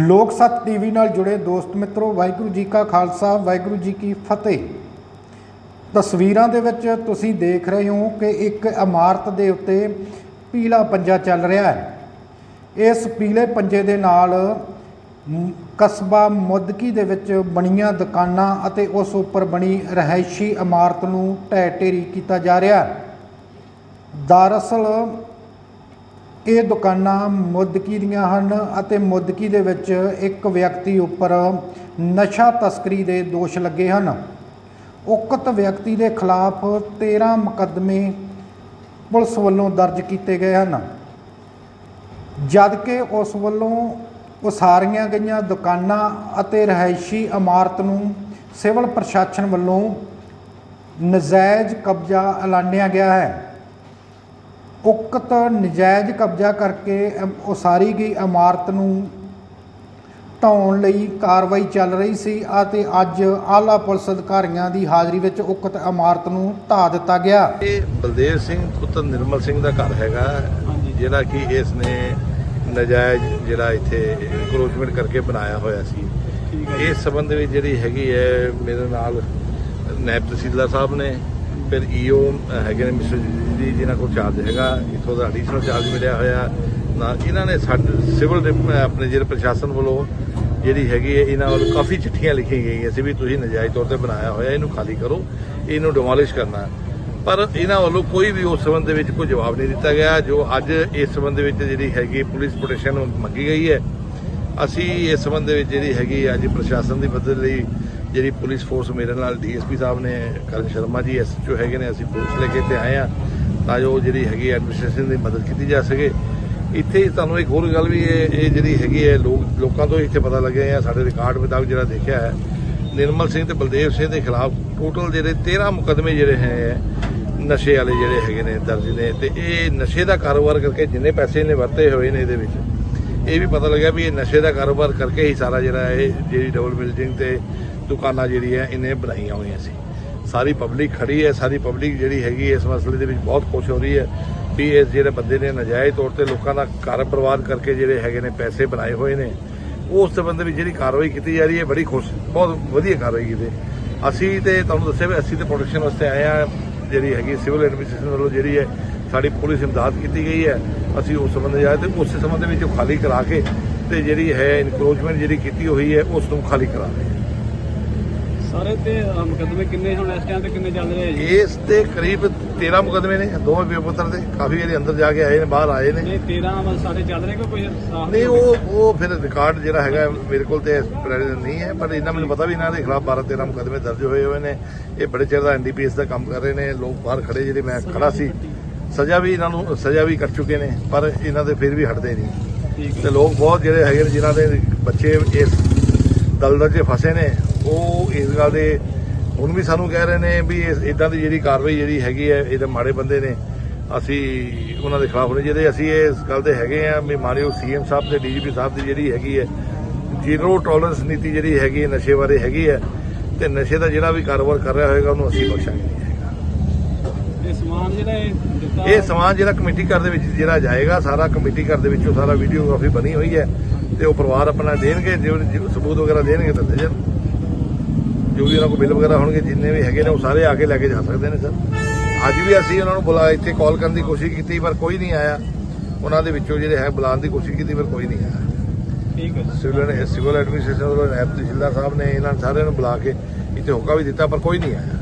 ਲੋਕ ਸੱਤ ਟੀਵੀ ਨਾਲ ਜੁੜੇ ਦੋਸਤ ਮਿੱਤਰੋ, ਵਾਹਿਗੁਰੂ ਜੀ ਕਾ ਖਾਲਸਾ, ਵਾਹਿਗੁਰੂ ਜੀ ਕੀ ਫਤਿਹ। ਤਸਵੀਰਾਂ ਦੇ ਵਿੱਚ ਤੁਸੀਂ ਦੇਖ ਰਹੇ ਹੋ ਕਿ ਇੱਕ ਇਮਾਰਤ ਦੇ ਉੱਤੇ ਪੀਲਾ ਪੰਜਾ ਚੱਲ ਰਿਹਾ ਹੈ। ਇਸ ਪੀਲੇ ਪੰਜੇ ਦੇ ਨਾਲ ਕਸਬਾ ਮੁੱਦਕੀ ਦੇ ਵਿੱਚ ਬਣੀਆਂ ਦੁਕਾਨਾਂ ਅਤੇ ਉਸ ਉੱਪਰ ਬਣੀ ਰਹਿائشੀ ਇਮਾਰਤ ਨੂੰ ਢਹਿ ਢੇਰੀ ਕੀਤਾ ਜਾ ਰਿਹਾ ਹੈ। ਦਰਅਸਲ ਇਹ ਦੁਕਾਨਾਂ ਮੁਦਕੀ ਦੀਆਂ ਹਨ ਅਤੇ ਮੁਦਕੀ ਦੇ ਵਿੱਚ ਇੱਕ ਵਿਅਕਤੀ ਉੱਪਰ ਨਸ਼ਾ ਤਸਕਰੀ ਦੇ ਦੋਸ਼ ਲੱਗੇ ਹਨ। ਉਕਤ ਵਿਅਕਤੀ ਦੇ ਖਿਲਾਫ 13 ਮੁਕੱਦਮੇ ਪੁਲਿਸ ਵੱਲੋਂ ਦਰਜ ਕੀਤੇ ਗਏ ਹਨ। ਜਦ ਕਿ ਉਸ ਵੱਲੋਂ ਉਸਾਰੀਆਂ ਗਈਆਂ ਦੁਕਾਨਾਂ ਅਤੇ ਰਹਿائشੀ ਇਮਾਰਤ ਨੂੰ ਸਿਵਲ ਪ੍ਰਸ਼ਾਸਨ ਵੱਲੋਂ ਨਜਾਇਜ਼ ਕਬਜ਼ਾ ਐਲਾਨਿਆ ਗਿਆ ਹੈ। ਉਕਤ ਨਜਾਇਜ਼ ਕਬਜ਼ਾ ਕਰਕੇ ਉਸਾਰੀ ਗਈ ਇਮਾਰਤ ਨੂੰ ਢਾਉਣ ਲਈ ਕਾਰਵਾਈ ਚੱਲ ਰਹੀ ਸੀ ਅਤੇ ਅੱਜ ਆਲਾ ਪੁਲਿਸ ਅਧਿਕਾਰੀਆਂ ਦੀ ਹਾਜ਼ਰੀ ਵਿੱਚ ਉਕਤ ਇਮਾਰਤ ਨੂੰ ਢਾਹ ਦਿੱਤਾ ਗਿਆ। ਇਹ ਬਲਦੇਵ ਸਿੰਘ ਪੁੱਤਰ ਨਿਰਮਲ ਸਿੰਘ ਦਾ ਘਰ ਹੈਗਾ ਜਿਹੜਾ ਕਿ ਇਸ ਨੇ ਨਜਾਇਜ਼ ਜਿਹੜਾ ਇੱਥੇ ਇਨਕਰੋਚਮੈਂਟ ਕਰਕੇ ਬਣਾਇਆ ਹੋਇਆ ਸੀ। ਇਸ ਸੰਬੰਧ ਵਿੱਚ ਜਿਹੜੀ ਹੈਗੀ ਹੈ ਮੇਰੇ ਨਾਲ ਨਾਇਬ ਤਹਿਸੀਲਦਾਰ ਸਾਹਿਬ ਨੇ ਫਿਰ ਈਓ ਹੈਗੇ ਨੇ ਮਿਸਟਰ ਜੀ, ਜਿਨ੍ਹਾਂ ਕੋਲ ਚਾਰਜ ਹੈਗਾ, ਇਥੋਂ ਦਾ ਐਡੀਸ਼ਨਲ ਚਾਰਜ ਮਿਲਿਆ ਹੋਇਆ। ਨਾ, ਇਹਨਾਂ ਨੇ ਸਾਡੇ ਸਿਵਲ ਡਿਪ- ਆਪਣੇ ਜਿਹੜੇ ਪ੍ਰਸ਼ਾਸਨ ਵੱਲੋਂ ਜਿਹੜੀ ਹੈਗੀ ਹੈ, ਇਹਨਾਂ ਵੱਲ ਕਾਫੀ ਚਿੱਠੀਆਂ ਲਿਖੀਆਂ ਗਈਆਂ ਸੀ ਵੀ ਤੁਸੀਂ ਨਜਾਇਜ਼ ਤੌਰ ਤੇ ਬਣਾਇਆ ਹੋਇਆ, ਇਹਨੂੰ ਖਾਲੀ ਕਰੋ, ਇਹਨੂੰ ਡਿਮੋਲਿਸ਼ ਕਰਨਾ। ਪਰ ਇਹਨਾਂ ਵੱਲੋਂ ਕੋਈ ਵੀ ਉਸ ਸੰਬੰਧ ਦੇ ਵਿੱਚ ਕੋਈ ਜਵਾਬ ਨਹੀਂ ਦਿੱਤਾ ਗਿਆ, ਜੋ ਅੱਜ ਇਸ ਸੰਬੰਧ ਵਿੱਚ ਜਿਹੜੀ ਹੈਗੀ ਪੁਲਿਸ ਪ੍ਰੋਟੈਕਸ਼ਨ ਮੰਗੀ ਗਈ ਹੈ। ਅਸੀਂ ਇਸ ਸੰਬੰਧ ਦੇ ਵਿੱਚ ਜਿਹੜੀ ਹੈਗੀ ਅੱਜ ਪ੍ਰਸ਼ਾਸਨ ਦੀ ਮਦਦ ਲਈ ਜਿਹੜੀ ਪੁਲਿਸ ਫੋਰਸ ਮੇਰੇ ਨਾਲ ਡੀਐਸਪੀ ਸਾਹਿਬ ਨੇ, ਕਰਨ ਸ਼ਰਮਾ ਜੀ ਐਸਐਚਓ ਹੈਗੇ ਨੇ, ਅਸੀਂ ਪੁਲਿਸ ਲੈ ਕੇ ਤੇ ਆਏ ਆ ਤਾਂ ਜੋ ਜਿਹੜੀ ਹੈਗੀ ਐਡਮਿਨਿਸਟ੍ਰੇਸ਼ਨ ਦੀ ਮਦਦ ਕੀਤੀ ਜਾ ਸਕੇ। ਇੱਥੇ ਤੁਹਾਨੂੰ ਇੱਕ ਹੋਰ ਗੱਲ ਵੀ ਇਹ ਇਹ ਜਿਹੜੀ ਹੈਗੀ ਹੈ ਲੋਕ, ਲੋਕਾਂ ਤੋਂ ਇੱਥੇ ਪਤਾ ਲੱਗਿਆ ਹੈ ਸਾਡੇ ਰਿਕਾਰਡ ਮੁਤਾਬਕ ਜਿਹੜਾ ਦੇਖਿਆ ਹੈ, ਨਿਰਮਲ ਸਿੰਘ ਤੇ ਬਲਦੇਵ ਸਿੰਘ ਦੇ ਖਿਲਾਫ ਟੋਟਲ ਜਿਹੜੇ 13 ਮੁਕਦਮੇ ਜਿਹੜੇ ਹੈ, ਨਸ਼ੇ ਵਾਲੇ ਜਿਹੜੇ ਹੈਗੇ ਨੇ ਦਰਜ ਨੇ ਤੇ ਇਹ ਨਸ਼ੇ ਦਾ ਕਾਰੋਬਾਰ ਕਰਕੇ ਜਿੰਨੇ ਪੈਸੇ ਇਹਨੇ ਵਰਤੇ ਹੋਏ ਨੇ ਇਹਦੇ ਵਿੱਚ ਇਹ ਵੀ ਪਤਾ ਲੱਗਿਆ ਵੀ ਇਹ ਨਸ਼ੇ ਦਾ ਕਾਰੋਬਾਰ ਕਰਕੇ ਹੀ ਸਾਰਾ ਜਿਹੜਾ ਇਹ ਜਿਹੜੀ ਡਬਲ ਬਿਲਡਿੰਗ ਤੇ ਦੁਕਾਨਾਂ ਜਿਹੜੀ ਹੈ, ਇਹਨੇ ਬਣਾਈਆਂ ਹੋਈਆਂ ਸੀ। ਸਾਰੀ ਪਬਲਿਕ ਖੜੀ ਹੈ, ਸਾਰੀ ਪਬਲਿਕ ਜਿਹੜੀ ਹੈਗੀ ਇਸ ਮਸਲੇ ਦੇ ਵਿੱਚ ਬਹੁਤ ਖੁਸ਼ ਹੋ ਰਹੀ ਹੈ ਵੀ ਇਸ ਜਿਹੜੇ ਬੰਦੇ ਨੇ ਨਜਾਇਜ਼ ਤੌਰ ਤੇ ਲੋਕਾਂ ਦਾ ਘਰ ਬਰਬਾਦ ਕਰਕੇ ਜਿਹੜੇ ਹੈਗੇ ਨੇ ਪੈਸੇ ਬਣਾਏ ਹੋਏ ਨੇ, ਉਸ ਸੰਬੰਧ ਵਿੱਚ ਜਿਹੜੀ ਕਾਰਵਾਈ ਕੀਤੀ ਜਾ ਰਹੀ ਹੈ, ਬੜੀ ਖੁਸ਼, ਬਹੁਤ ਵਧੀਆ ਕਾਰਵਾਈ ਕੀਤੀ। ਅਸੀਂ ਤੇ ਤੁਹਾਨੂੰ ਦੱਸਿਆ ਵੀ ਅਸੀਂ ਤੇ ਪ੍ਰੋਟੈਕਸ਼ਨ ਵਾਸਤੇ ਆਏ ਆ ਜਿਹੜੀ ਹੈਗੀ ਸਿਵਲ ਐਡਮਿਨਿਸਟ੍ਰੇਸ਼ਨ ਵੱਲੋਂ ਜਿਹੜੀ ਹੈ ਸਾਡੀ ਪੁਲਿਸ ਇਮਦਾਦ ਕੀਤੀ ਗਈ ਹੈ। ਅਸੀਂ ਉਸ ਸੰਬੰਧ ਜਾਏ ਤੇ ਉਸ ਸੰਬੰਧ ਵਿੱਚ ਉਹ ਖਾਲੀ ਕਰਾ ਕੇ ਤੇ ਜਿਹੜੀ ਹੈ ਇਨਕਰੋਚਮੈਂਟ ਜਿਹੜੀ ਕੀਤੀ ਹੋਈ ਹੈ ਉਸ ਨੂੰ ਖਾਲੀ ਕਰਾ ਰਹੇ ਸਾਰੇ ਤੇ ਮੁਕੱਦਮੇ ਕਿੰਨੇ ਹੁਣ ਇਸ ਟਾਈਮ ਤੇ ਕਿੰਨੇ ਚੱਲ ਰਹੇ ਜੀ? ਇਸ ਦੇ ਕਰੀਬ 13 ਮੁਕਦਮੇ ਨੇ ਦੋਵੇਂ ਪਿਓ ਪੁੱਤਰ ਦੇ ਕਾਫੀ ਵਾਰੀ ਅੰਦਰ ਜਾ ਕੇ ਆਏ ਨੇ ਬਾਹਰ ਆਏ ਨੇ। ਇਹ 13 ਵੱਲ ਸਾਰੇ ਚੱਲ ਰਹੇ ਕੋਈ ਨਹੀਂ ਉਹ ਉਹ ਫਿਰ ਰਿਕਾਰਡ ਜਿਹੜਾ ਹੈਗਾ ਮੇਰੇ ਕੋਲ ਤੇ ਪ੍ਰੈਜ਼ੈਂਟ ਨਹੀਂ ਹੈ ਪਰ ਇਹਨਾਂ ਮੈਨੂੰ ਪਤਾ ਵੀ ਇਹਨਾਂ ਦੇ ਖਿਲਾਫ 12 13 ਮੁਕਦਮੇ ਦਰਜ ਹੋਏ ਹੋਏ ਨੇ। ਇਹ ਬੜੇ ਚਿਰ ਦਾ ਐਨਡੀਪੀਐਸ ਦਾ ਕੰਮ ਕਰ ਰਹੇ ਨੇ ਲੋਕ ਬਾਹਰ ਖੜੇ ਜਿਹੜੇ ਮੈਂ ਖੜਾ ਸੀ ਸਜ਼ਾ ਵੀ ਇਹਨਾਂ ਨੂੰ ਸਜ਼ਾ ਵੀ ਕਰ ਚੁੱਕੇ ਨੇ ਪਰ ਇਹਨਾਂ ਦੇ ਫਿਰ ਵੀ ਹਟਦੇ ਨਹੀਂ। ਤੇ ਲੋਕ ਬਹੁਤ ਜਿਹੜੇ ਹੈਗੇ ਨੇ ਜਿਨ੍ਹਾਂ ਦੇ ਬੱਚੇ ਇਸ ਦਲਦਲ 'ਚ ਫਸੇ ਨੇ ਉਹ ਇਸ ਗੱਲ ਦੇ ਹੁਣ ਵੀ ਸਾਨੂੰ ਕਹਿ ਰਹੇ ਨੇ ਵੀ ਇਦਾਂ ਦੀ ਜਿਹੜੀ ਕਾਰਵਾਈ ਜਿਹੜੀ ਹੈਗੀ ਹੈ ਇਹਦੇ ਮਾੜੇ ਬੰਦੇ ਨੇ ਅਸੀਂ ਉਹਨਾਂ ਦੇ ਖਿਲਾਫ ਨਹੀਂ ਜਿਹਦੇ ਅਸੀਂ ਇਸ ਗੱਲ ਦੇ ਹੈਗੇ ਆ ਵੀ ਮਾਨਯੋਗ ਸੀਐਮ ਸਾਹਿਬ ਤੇ ਡੀਜੀਪੀ ਸਾਹਿਬ ਦੀ ਜਿਹੜੀ ਹੈਗੀ ਹੈ ਜ਼ੀਰੋ ਟੋਲਰੈਂਸ ਨੀਤੀ ਜਿਹੜੀ ਹੈਗੀ ਹੈ ਨਸ਼ੇ ਬਾਰੇ ਹੈਗੀ ਹੈ ਤੇ ਨਸ਼ੇ ਦਾ ਜਿਹੜਾ ਵੀ ਕਾਰੋਬਾਰ ਕਰ ਰਿਹਾ ਹੋਏਗਾ ਉਹਨੂੰ ਅਸੀਂ ਬਖਸ਼ਾਂਗੇ ਨਹੀਂ ਹੈਗਾ ਇਹ ਸਮਾਨ ਜਿਹੜਾ ਇਹ ਦਿੱਤਾ ਇਹ ਸਮਾਨ ਜਿਹੜਾ ਕਮੇਟੀ ਘਰ ਦੇ ਵਿੱਚ ਜਿਹੜਾ ਜਾਏਗਾ ਸਾਰਾ ਕਮੇਟੀ ਘਰ ਦੇ ਵਿੱਚੋਂ ਸਾਰਾ ਵੀਡੀਓਗ੍ਰਾਫੀ ਬਣੀ ਹੋਈ ਹੈ ਤੇ ਉਹ ਪਰਿਵਾਰ ਆਪਣਾ ਦੇਣਗੇ ਜੋ ਜੋ ਸਬੂਤ ਵਗੈਰਾ ਦੇਣਗੇ ਤਾਂ ਦੇ ਜਾਣ ਜੋ ਵੀ ਉਹਨਾਂ ਕੋਲ ਬਿੱਲ ਵਗੈਰਾ ਹੋਣਗੇ ਜਿੰਨੇ ਵੀ ਹੈਗੇ ਨੇ ਉਹ ਸਾਰੇ ਆ ਕੇ ਲੈ ਕੇ ਜਾ ਸਕਦੇ ਨੇ ਸਰ। ਅੱਜ ਵੀ ਅਸੀਂ ਉਹਨਾਂ ਨੂੰ ਬੁਲਾ ਇੱਥੇ ਕਾਲ ਕਰਨ ਦੀ ਕੋਸ਼ਿਸ਼ ਕੀਤੀ ਪਰ ਕੋਈ ਨਹੀਂ ਆਇਆ। ਉਹਨਾਂ ਦੇ ਵਿੱਚੋਂ ਜਿਹੜੇ ਹੈ ਬੁਲਾਉਣ ਦੀ ਕੋਸ਼ਿਸ਼ ਕੀਤੀ ਪਰ ਕੋਈ ਨਹੀਂ ਆਇਆ। ਠੀਕ ਹੈ। ਸਿਵਲ ਸਿਵਲ ਐਡਮਿਨਿਸਟ੍ਰੇਸ਼ਨ ਵੱਲੋਂ ਨਾਇਬ ਤਹਿਸੀਲਦਾਰ ਸਾਹਿਬ ਨੇ ਇਹਨਾਂ ਸਾਰਿਆਂ ਨੂੰ ਬੁਲਾ ਕੇ ਇੱਥੇ ਹੋਕਾ ਵੀ ਦਿੱਤਾ ਪਰ ਕੋਈ ਨਹੀਂ ਆਇਆ।